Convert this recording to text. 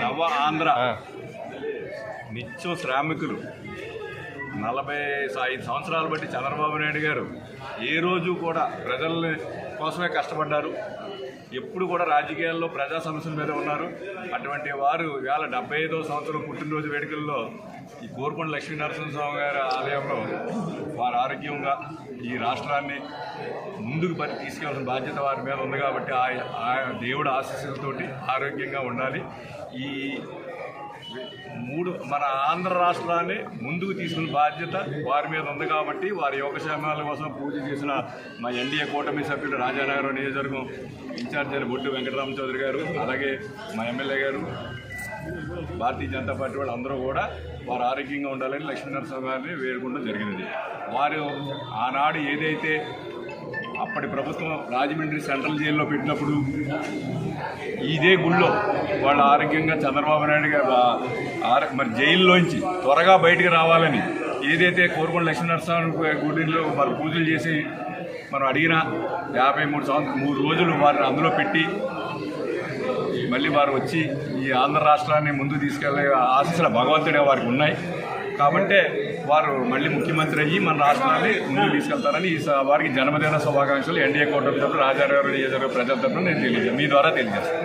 నవ ఆంధ్ర. నిత్యం శ్రామికులు. నలభై ఐదు సంవత్సరాలు బట్టి చంద్రబాబు నాయుడు గారు ఏ రోజు కూడా ప్రజల కోసమే కష్టపడ్డారు. ఎప్పుడు కూడా రాజకీయాల్లో ప్రజా సమస్యల మీద ఉన్నారు. అటువంటి వారు ఇవాళ డెబ్బై ఐదో సంవత్సరం పుట్టినరోజు వేడుకల్లో ఈ కోరుకొండ లక్ష్మీనరసింహస్వామి గారి ఆలయంలో వారు ఆరోగ్యంగా ఈ రాష్ట్రాన్ని ముందుకు పరి తీసుకెళ్ళిన బాధ్యత వారి మీద ఉంది కాబట్టి ఆ ఆ దేవుడు ఆశీస్సులతోటి ఆరోగ్యంగా ఉండాలి. ఈ మూడు మన ఆంధ్ర రాష్ట్రాన్ని ముందుకు తీసుకున్న బాధ్యత వారి మీద ఉంది కాబట్టి వారి యోగక్షేమాల కోసం పూజ చేసిన మా ఎన్డీఏ కూటమి సభ్యులు రాజానగరం నియోజకవర్గం ఇన్ఛార్జ్ అయిన బొడ్డు వెంకటరామ చౌదరి గారు అలాగే మా ఎమ్మెల్యే గారు భారతీయ జనతా పార్టీ వాళ్ళు అందరూ కూడా వారు ఆరోగ్యంగా ఉండాలని లక్ష్మీనరసింహ గారిని వేడుకుంటూ జరిగినది వారు ఆనాడు ఏదైతే అప్పటి ప్రభుత్వం రాజమండ్రి సెంట్రల్ జైల్లో పెట్టినప్పుడు ఇదే గుళ్ళో వాళ్ళ ఆరోగ్యంగా చంద్రబాబు నాయుడు గారు ఆ- మరి జైల్లోంచి త్వరగా బయటికి రావాలని ఏదైతే కోరుకొండ లక్ష్మీనరసింహ గుడిలో మరి పూజలు చేసి మనం అడిగిన యాభై మూడు సంవత్సరం మూడు రోజులు వారిని అందులో పెట్టి మళ్ళీ వారు వచ్చి ఈ ఆంధ్ర రాష్ట్రాన్ని ముందు తీసుకెళ్ళే ఆశీస్సుల భగవంతుడే వారికి ఉన్నాయి. కాబట్టి వారు మళ్ళీ ముఖ్యమంత్రి అయ్యి మన రాష్ట్రాన్ని ముందుకు తీసుకెళ్తారని ఈ వారికి జన్మదిన శుభాకాంక్షలు. ఎన్డీఏ కూటమి తరఫున రాజారావు నియోజకవర్గ ప్రజల తరఫున నేను తెలియజేస్తాను మీ ద్వారా తెలియజేస్తాను